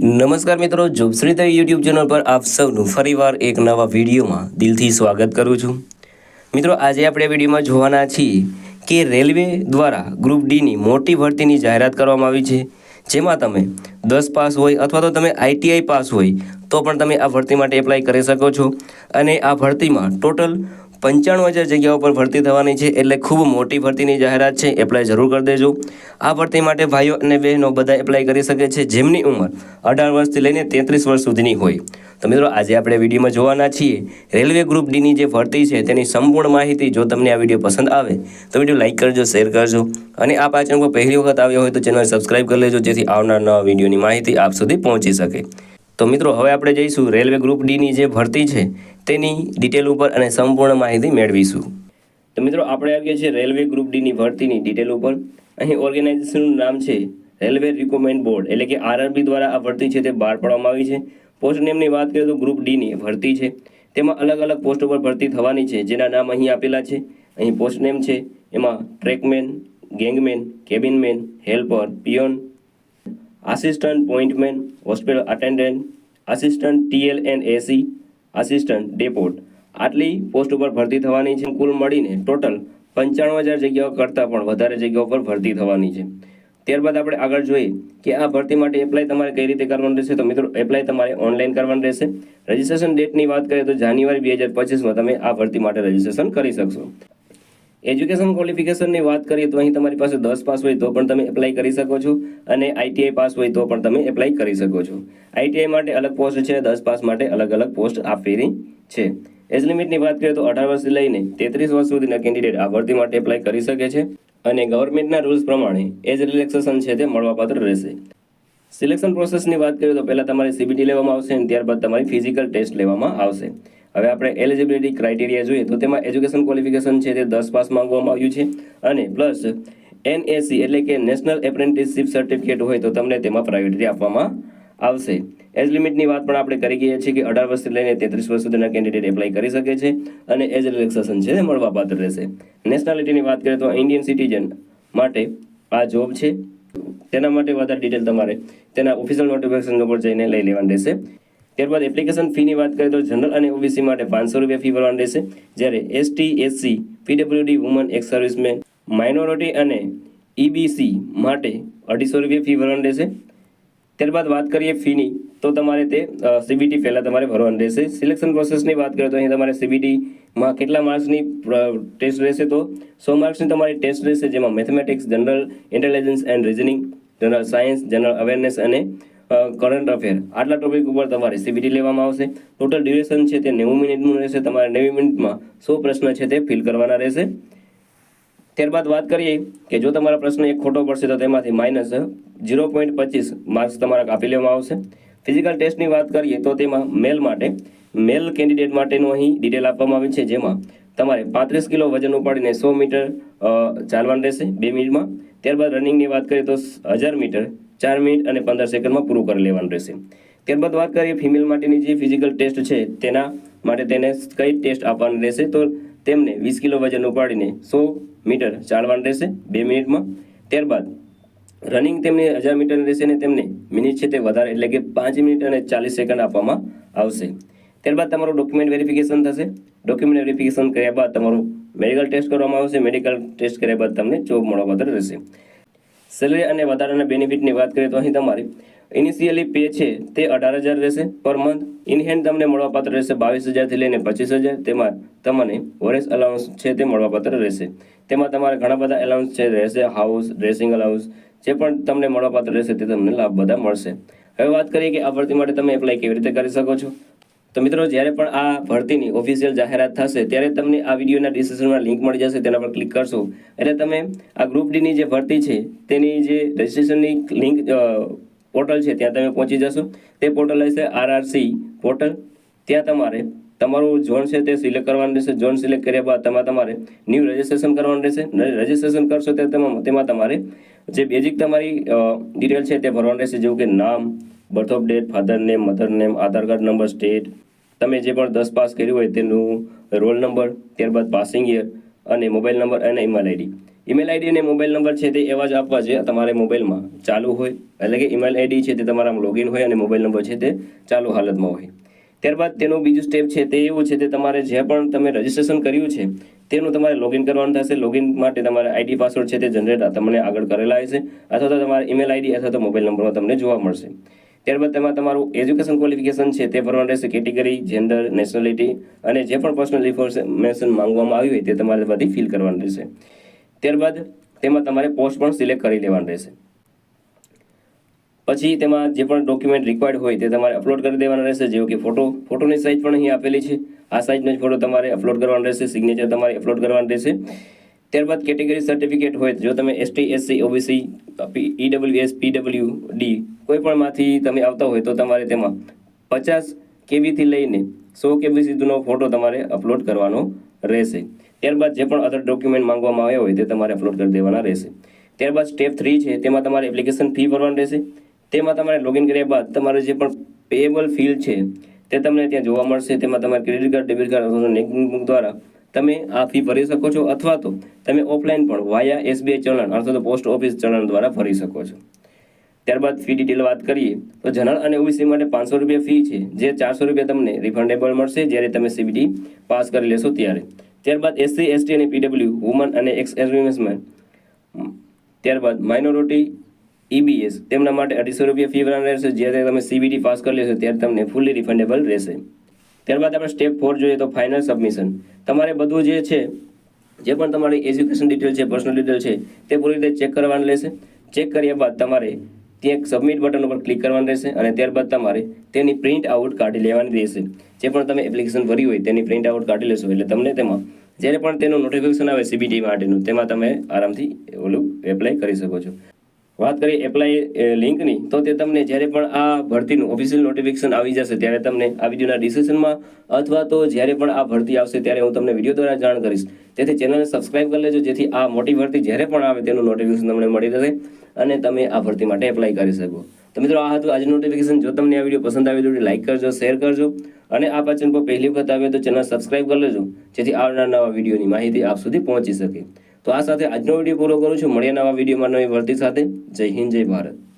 નમસ્કાર મિત્રો જોબશ્રીતા YouTube channel પર આપ સૌનું ફરીવાર એક નવા વિડીયોમાં દિલથી સ્વાગત કરું છું. મિત્રો, આજે આપણે વિડીયોમાં જોવાના છીએ કે રેલવે દ્વારા ગ્રુપ ડીની મોટી ભરતીની જાહેરાત કરવામાં આવી છે. જેમાં તમે દસ પાસ હોય અથવા તો તમે આઈટીઆઈ પાસ હોય, તો પણ તમે આ ભરતી માટે એપ્લાય કરી શકો છો. અને આ ભરતીમાં ટોટલ પંચાણું હજાર જગ્યાઓ પર ભરતી થવાની છે એટલે ખૂબ મોટી ભરતીની જાહેરાત છે એપ્લાય જરૂર કરી દેજો. આ ભરતી માટે ભાઈઓ અને બહેનો બધા એપ્લાય કરી શકે છે, જેમની ઉંમર અઢાર વર્ષથી લઈને તેત્રીસ વર્ષ સુધીની હોય. તો મિત્રો, આજે આપણે વિડીયોમાં જોવાના છીએ રેલવે ગ્રુપ ડીની જે ભરતી છે, તેની સંપૂર્ણ માહિતી જો તમને આ વીડિયો પસંદ આવે, તો વીડિયો લાઇક કરજો, શેર કરજો અને આ પર પહેલી વખત આવ્યો હોય તો ચેનલ સબસ્ક્રાઇબ કરી લેજો, જેથી આવનાર નવા વિડીયોની માહિતી આપ સુધી પહોંચી શકે. તો મિત્રો, હવે આપણે જઈશું રેલવે ગ્રુપ ડીની જે ભરતી છે, તેની ડિટેલ ઉપર અને સંપૂર્ણ માહિતી મેળવીશું. તો મિત્રો, આપણે આવીએ છીએ રેલવે ગ્રુપ ડીની ભરતીની ડિટેલ ઉપર. અહીં ઓર્ગેનાઇઝેશનનું નામ છે રેલવે રિક્રુટમેન્ટ બોર્ડ, એટલે કે આરઆરબી દ્વારા આ ભરતી છે તે બહાર પાડવામાં આવી છે. પોસ્ટ નેમની વાત કરીએ તો ગ્રુપ ડીની ભરતી છે. તેમાં અલગ અલગ પોસ્ટ ઉપર ભરતી થવાની છે, જેના નામ અહીં આપેલા છે. અહીં પોસ્ટ નેમ છે, એમાં trackman, gangman, cabinman, helper, peon, assistant pointman hospital attendant assistant TL and AC assistant depot આટલી પોસ્ટ ઉપર ભરતી થવાની છે. કુલ મળીને ટોટલ પંચાણું હજાર જગ્યાઓ કરતાં પણ વધારે જગ્યાઓ પર ભરતી થવાની છે. ત્યારબાદ આપણે આગળ જોઈએ કે આ ભરતી માટે એપ્લાય તમારે કઈ રીતે કરવાનું રહેશે. તો મિત્રો એપ્લાય તમારે ઓનલાઈન કરવાનું રહેશે. રજિસ્ટ્રેશન ડેટની વાત કરીએ તો જાન્યુઆરી બે હજાર પચીસમાં તમે આ ભરતી માટે રજિસ્ટ્રેશન કરી શકશો. એજ્યુકેશન ક્વોલિફિકેશનની વાત કરીએ તો અહીં તમારી પાસે દસ પાસ હોય તો પણ તમે એપ્લાય કરી શકો છો અને આઈટીઆઈ પાસ હોય તો પણ તમે એપ્લાય કરી શકો છો. આઈટીઆઈ માટે અલગ પોસ્ટ છે, દસ પાસ માટે અલગ અલગ પોસ્ટ આપેલી છે. એજ લિમિટની વાત કરીએ તો અઢાર વર્ષથી લઈને તેત્રીસ વર્ષ સુધીના કેન્ડિડેટ આ ભરતી માટે એપ્લાય કરી શકે છે અને ગવર્મેન્ટના રૂલ્સ પ્રમાણે એજ રિલેક્સેશન છે તે મળવાપાત્ર રહેશે. સિલેક્શન પ્રોસેસની વાત કરીએ તો પહેલાં તમારે સીબીટી લેવામાં આવશે અને ત્યારબાદ તમારી ફિઝિકલ ટેસ્ટ લેવામાં આવશે. હવે આપણે એલિજિબિલિટી ક્રાઇટેરિયા જોઈએ તો તેમાં એજ્યુકેશન ક્વોલિફિકેશન છે તે દસ પાસ માંગવામાં આવ્યું છે અને પ્લસ એનએસસી એટલે કે નેશનલ એપ્રેન્ટિસશીપ સર્ટિફિકેટ હોય તો તમને તેમાં પ્રાયોરિટી આપવામાં આવશે. એજ લિમિટની વાત પણ આપણે કરી ગયા છીએ કે અઢાર વર્ષથી લઈને તેત્રીસ વર્ષ સુધીના કેન્ડિડેટ એપ્લાય કરી શકે છે અને એજ રિલેક્સેશન છે તે મળવાપાત્ર રહેશે. નેશનાલિટીની વાત કરીએ તો ઇન્ડિયન સિટીઝન માટે આ જોબ છે. તેના માટે વધારે ડિટેલ તમારે તેના ઓફિશિયલ નોટિફિકેશન ઉપર જઈને લઈ લેવાની રહેશે. ત્યારબાદ એપ્લિકેશન ફીની વાત કરીએ તો જનરલ અને ઓબીસી માટે પાંચસો રૂપિયા ફી ભરવાની રહેશે. જ્યારે ST SC PWD woman ex serviceman minority અને ઈબીસી માટે અઢીસો રૂપિયા ફી ભરવાની રહેશે. ત્યારબાદ વાત કરીએ ફીની તો તમારે તે સીબીટી પહેલાં તમારે ભરવાની રહેશે. સિલેક્શન પ્રોસેસની વાત કરીએ તો અહીં તમારે સીબીટીમાં કેટલા માર્ક્સની ટેસ્ટ રહેશે તો સો માર્ક્સની તમારી ટેસ્ટ રહેશે, જેમાં mathematics general intelligence and reasoning general science general awareness અને કરંટ અફેર આટલા ટોપિક ઉપર તમારે સીબીટી લેવામાં આવશે. ટોટલ ડ્યુરેશન છે તે નેવું મિનિટનું રહેશે. તમારે નેવું મિનિટમાં સો પ્રશ્ન છે તે ફિલ કરવાના રહેશે. ત્યારબાદ વાત કરીએ કે જો તમારા પ્રશ્ન એક ખોટો પડશે તો તેમાંથી માઇનસ ઝીરો પોઈન્ટ પચીસ માર્ક્સ તમારા કાપી લેવામાં આવશે. ફિઝિકલ ટેસ્ટની વાત કરીએ તો તેમાં મેલ માટે મેલ કેન્ડિડેટ માટેનું અહીં ડિટેલ આપવામાં આવી છે. જેમાં તમારે પાંત્રીસ કિલો વજન ઉપાડીને સો મીટર ચાલવાનું રહેશે બે મિનિટમાં. ત્યારબાદ રનિંગની વાત કરીએ તો હજાર મીટર ચાર મિનિટ અને પંદર સેકન્ડમાં પૂરું કરી લેવાનું રહેશે. ત્યારબાદ વાત કરીએ ફિમેલ માટેની જે ફિઝિકલ ટેસ્ટ છે, તેના માટે તેને કઈ ટેસ્ટ આપવાની રહેશે? તો તેમને વીસ કિલો વજન ઉપાડીને સો મીટર ચાલવાનું રહેશે, બે મિનિટમાં. ત્યારબાદ રનિંગ તેમને હજાર મીટર રહેશે અને તેમને મિનિટ છે તે વધારે, એટલે કે પાંચ મિનિટ અને ચાલીસ સેકન્ડ આપવામાં આવશે. ત્યારબાદ તમારું ડોક્યુમેન્ટ વેરિફિકેશન થશે. ડોક્યુમેન્ટ વેરિફિકેશન કર્યા બાદ તમારું મેડિકલ ટેસ્ટ કરવામાં આવશે. મેડિકલ ટેસ્ટ કર્યા બાદ તમને જોબ વધારે રહેશે. સેલરી અને વધારાના બેનિફિટની વાત કરીએ તો અહીં તમારી ઇનિશિયલી પે છે તે અઢાર હજાર રહેશે પર મંથ ઇન હેન્ડ તમને મળવાપાત્ર રહેશે બાવીસ હજારથી લઈને પચીસ હજાર. તેમાં તમને વોરેસ અલાઉન્સ છે તે મળવાપાત્ર રહેશે. તેમાં તમારે ઘણા બધા એલાઉન્સ છે, રહેશે હાઉસ ડ્રેસિંગ અલાઉન્સ જે પણ તમને મળવાપાત્ર રહેશે તે તમને લાભ બધા મળશે. હવે વાત કરીએ કે આ ભરતી માટે તમે એપ્લાય કેવી રીતે કરી શકો છો? તો મિત્રો, જ્યારે પણ આ ભરતીની ઓફિશિયલ જાહેરાત થશે, ત્યારે તમને આ વિડીયોના ડિસ્ક્રિપ્શનમાં લિંક મળી જશે, તેના પર ક્લિક કરશો. એટલે તમે આ ગ્રુપ ડીની જે ભરતી છે, તેની જે રજિસ્ટ્રેશનની લિંક પોર્ટલ છે, ત્યાં તમે પહોંચી જશો. તે પોર્ટલ હશે આરઆરસી પોર્ટલ ત્યાં તમારે તમારું ઝોન છે, તે સિલેક્ટ કરવાનું રહેશે. ઝોન સિલેક્ટ કર્યા બાદ તેમાં તમારે ન્યૂ રજિસ્ટ્રેશન કરવાનું રહેશે. રજિસ્ટ્રેશન કરશો, તે તેમાં તેમાં તમારે જે બેઝિક તમારી ડિટેલ છે, તે ભરવાનું રહેશે, જેવું કે નામ birth of date father name mother name Aadhaar card number state તમે જે પણ દસ પાસ કર્યું હોય તેનું રોલ નંબર, ત્યારબાદ પાસિંગ યર અને મોબાઈલ નંબર અને ઈમેલ આઈડી ઈમેલ આઈડી અને મોબાઈલ નંબર છે તે એવા જ આપવા છે તમારે મોબાઈલમાં ચાલુ હોય. એટલે કે ઈમેલ આઈડી છે તે તમારામાં લોગિન હોય અને મોબાઈલ નંબર છે તે ચાલુ હાલતમાં હોય. ત્યારબાદ તેનું બીજું સ્ટેપ છે તે એવું છે તે તમારે જે પણ તમે રજીસ્ટ્રેશન કર્યું છે, તેનું તમારે લોગિન કરવાનું થશે. લોગિન માટે તમારે આઈડી પાસવર્ડ છે તે જનરેટ તમને આગળ કરેલા હશે. અથવા તો તમારા ઈમેલ આઈડી અથવા તો મોબાઈલ નંબરમાં તમને જોવા મળશે. ત્યારબાદ તેમાં તમારું એજ્યુકેશન ક્વોલિફિકેશન છે તે ભરવાનું રહેશે કેટેગરી, જેન્ડર, નેશનાલિટી અને જે પણ પર્સનલ ઇન્ફોર્મેશન માંગવામાં આવી હોય તે તમારે બધી ફિલ કરવાનું રહેશે. ત્યારબાદ તેમાં તમારે પોસ્ટ પણ સિલેક્ટ કરી લેવાનું રહેશે. પછી તેમાં જે પણ ડોક્યુમેન્ટ રિક્વાયર્ડ હોય તે તમારે અપલોડ કરી દેવાના રહેશે, જેવું કે ફોટો ફોટોની સાઇઝ પણ અહીં આપેલી છે. આ સાઇઝનો જ ફોટો તમારે અપલોડ કરવાનો રહેશે સિગ્નેચર તમારે અપલોડ કરવાનું રહેશે. ત્યારબાદ કેટેગરી સર્ટિફિકેટ હોય, જો તમે ST SC OBC EWS PW D કોઈ પણમાંથી તમે આવતા હોય તો તમારે તેમાં પચાસ કેબીથી લઈને સો કેબી સુધીનો ફોટો તમારે અપલોડ કરવાનો રહેશે. ત્યારબાદ જે પણ અધર ડોક્યુમેન્ટ માંગવામાં આવ્યા હોય તે તમારે અપલોડ કરી દેવાના રહેશે. ત્યારબાદ સ્ટેપ થ્રી છે, તેમાં તમારે એપ્લિકેશન ફી ભરવાની રહેશે. તેમાં તમારે લોગિન કર્યા બાદ તમારે જે પણ પેએબલ ફીલ છે, તે તમને ત્યાં જોવા મળશે. તેમાં તમારે ક્રેડિટ કાર્ડ ડેબિટ કાર્ડ અથવા નેટ બેન્કિંગ દ્વારા તમે આ ફી ભરી શકો છો અથવા તો તમે ઓફલાઈન પણ વાયા એસબીઆઈ ચલણ અથવા તો પોસ્ટ ઓફિસ ચલણ દ્વારા ભરી શકો છો. ત્યારબાદ ફી ડિટેલ વાત કરીએ, તો જનરલ અને ઓબીસી માટે પાંચસો રૂપિયા ફી છે, જે ચારસો રૂપિયા તમને રિફંડેબલ મળશે જ્યારે તમે સીબીટી પાસ કરી લેશો ત્યારે. ત્યારબાદ એસસી એસટી અને પીડબ્લ્યુ વુમન અને એક્સ એક્સવિમેન્સમેન ત્યારબાદ માઇનોરિટી ઈબીએસ તેમના માટે અઢીસો રૂપિયા ફી ભરવાની રહેશે, જ્યારે તમે સીબીટી પાસ કરી લેશો ત્યારે તમને ફૂલી રિફંડેબલ રહેશે. ત્યારબાદ આપણે સ્ટેપ ફોર જોઈએ, તો ફાઇનલ સબમિશન તમારે બધું જે છે, જે પણ તમારી એજ્યુકેશન ડિટેલ છે પર્સનલ ડિટેલ છે, તે પૂરી રીતે ચેક કરવાનું રહેશે. ચેક કર્યા બાદ તમારે ત્યાં સબમિટ બટન ઉપર ક્લિક કરવાનું રહેશે અને ત્યારબાદ તમારે તેની પ્રિન્ટ આઉટ કાઢી લેવાની રહેશે. જે પણ તમે એપ્લિકેશન ભરી હોય તેની પ્રિન્ટ આઉટ કાઢી લેશો એટલે તમને તેમાં જ્યારે પણ તેનું નોટિફિકેશન આવે સીબીટી માટેનું, તેમાં તમે આરામથી ઓલું એપ્લાય કરી શકો છો. વાત કરીએ એપ્લાય લિંકની તો તે તમને જ્યારે પણ આ ભરતીનું ઓફિશિયલ નોટિફિકેશન આવી જશે, ત્યારે તમને આ વિડીયોના ડિસ્ક્રિપ્શનમાં અથવા તો જ્યારે પણ આ ભરતી આવશે, ત્યારે હું તમને વીડિયો દ્વારા જાણ કરીશ. તેથી ચેનલને સબસ્ક્રાઇબ કરી લેજો, જેથી આ મોટી ભરતી જ્યારે પણ આવે, તેનું નોટિફિકેશન તમને મળી રહે અને તમે આ ભરતી માટે એપ્લાય કરી શકો. તો મિત્રો, આ હતું આજનું નોટિફિકેશન જો તમને આ વીડિયો પસંદ આવ્યો તો લાઇક કરજો શેર કરજો અને આ પાચન પર પહેલી વખત આવે તો ચેનલ સબસ્ક્રાઇબ કરી લેજો, જેથી આવનાર નવા વિડીયોની માહિતી આપ સુધી પહોંચી શકે. તો આ સાથે આજનો વીડિયો પૂરો કરું છું. મળ્યા નવા વિડીયોમાં નવી વર્તી સાથે. જય હિન્દ, જય ભારત.